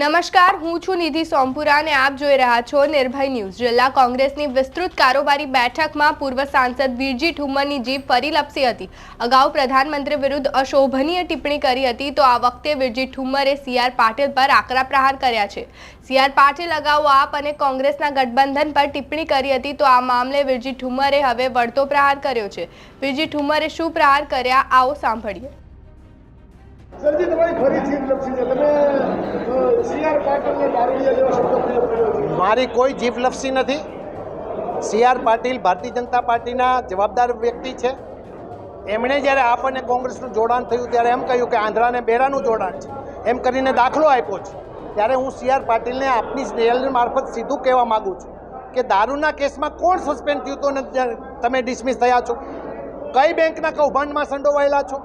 નમસ્કાર, હું છું નિધિ સોમપુરા અને આપ જોઈ રહ્યા છો નિર્ભય ન્યૂઝ. જિલ્લા કોંગ્રેસની વિસ્તૃત કારોબારી બેઠકમાં પૂર્વ સાંસદ વીરજી ઠુમ્મરની જીભ ફરી લપસી હતી. અગાઉ પ્રધાનમંત્રી વિરુદ્ધ અશોભનીય ટિપ્પણી કરી હતી, તો આ વખતે વીરજી ઠુમ્મરે સીઆર પાટીલ પર આકરા પ્રહાર કર્યા છે. સીઆર પાટીલ અગાઉ આપ અને કોંગ્રેસના ગઠબંધન પર ટિપ્પણી કરી હતી, તો આ મામલે વીરજી ઠુમ્મરે હવે વળતો પ્રહાર કર્યો છે. વીરજી ઠુમ્મરે શું પ્રહાર કર્યા, આવો સાંભળીએ. મારી કોઈ જીભ લપસી નથી. સી આર પાટીલ ભારતીય જનતા પાર્ટીના જવાબદાર વ્યક્તિ છે. એમણે જ્યારે આપણને કોંગ્રેસનું જોડાણ થયું, ત્યારે એમ કહ્યું કે આંધ્રાને બેરાનું જોડાણ છે. એમ કરીને દાખલો આપ્યો છે. ત્યારે હું સી આર પાટીલને આપની રેલ મારફત સીધું કહેવા માગું છું કે દારૂના કેસમાં કોણ સસ્પેન્ડ થયું જ્યાં તમે ડિસમિસ થયા છો? કઈ બેંકના કૌભાંડમાં સંડોવાયેલા છો?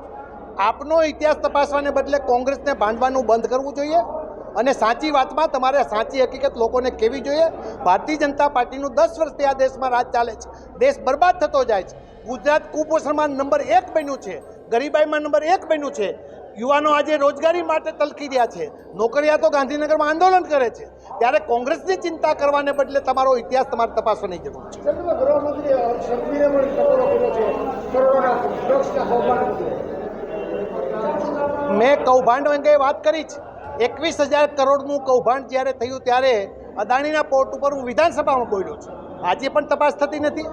આપનો ઇતિહાસ તપાસવાને બદલે કોંગ્રેસને બાંધવાનું બંધ કરવું જોઈએ અને સાચી વાતમાં તમારે સાચી હકીકત લોકોને કહેવી જોઈએ. ભારતીય જનતા પાર્ટીનું દસ વર્ષથી આ દેશમાં રાજ ચાલે છે. દેશ બરબાદ થતો જાય છે. ગુજરાત કુપોષણમાં નંબર એક બન્યું છે. ગરીબાઈમાં નંબર એક બન્યું છે. યુવાનો આજે રોજગારી માટે તલકી રહ્યા છે. નોકરિયાતો ગાંધીનગરમાં આંદોલન કરે છે. ત્યારે કોંગ્રેસની ચિંતા કરવાને બદલે તમારો ઇતિહાસ તમારે તપાસવાની જરૂર છે સર તમે ગૃહમંત્રી શક્તિને પણ ટકોરો કર્યો છે કરોડોના ડ્રગ્સના કૌભાંડ બદલે મેં કૌભાંડ અંગે વાત કરી છે એકવીસ હજાર કરોડનું કૌભાંડ જ્યારે થયું ત્યારે અદાણીના પોર્ટ ઉપર હું વિધાનસભામાં બોલ્યો છું. આજે પણ તપાસ થતી નથી.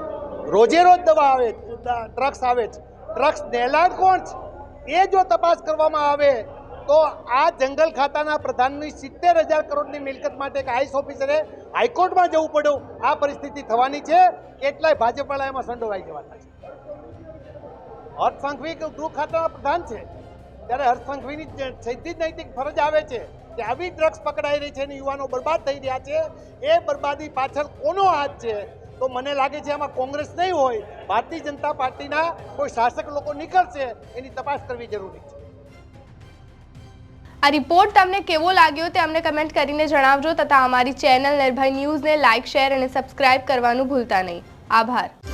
રોજે રોજ દવા આવે ટ્રક્સ આવે છે. ટ્રક્સ નેલાડ કોણ છે? એ જો તપાસ કરવામાં આવે તો આ જંગલ ખાતાના પ્રધાનની સિત્તેર હજાર કરોડની મિલકત માટે એક આઈસ ઓફિસરે હાઈકોર્ટમાં જવું પડ્યું. આ પરિસ્થિતિ થવાની છે. કેટલાય ભાજપવાળા એમાં સંડોવાઈ જવાના છે. અર્થ સાંઘવી ગૃહ ખાતાના પ્રધાન છે. ત્યારે હર્ષસંઘવીની સીધી જ નૈતિક ફરજ આવે છે કે આવી ડ્રગ્સ પકડાઈ રહી છે અને યુવાનો બરબાદ થઈ રહ્યા છે, એ બરબાદી પાછળ કોનો હાથ છે? તો મને લાગે છે આમાં કોંગ્રેસ નહીં હોય, ભારતીય જનતા પાર્ટીના કોઈ શાસક લોકો નીકળશે, એની તપાસ કરવી જરૂરી છે. આ રિપોર્ટ તમને કેવો લાગ્યો તે અમને કમેન્ટ કરીને જણાવજો તથા અમારી ચેનલ નિર્ભય ન્યૂઝને લાઇક, શેર અને સબસ્ક્રાઇબ કરવાનું ભૂલતા નહીં. આભાર.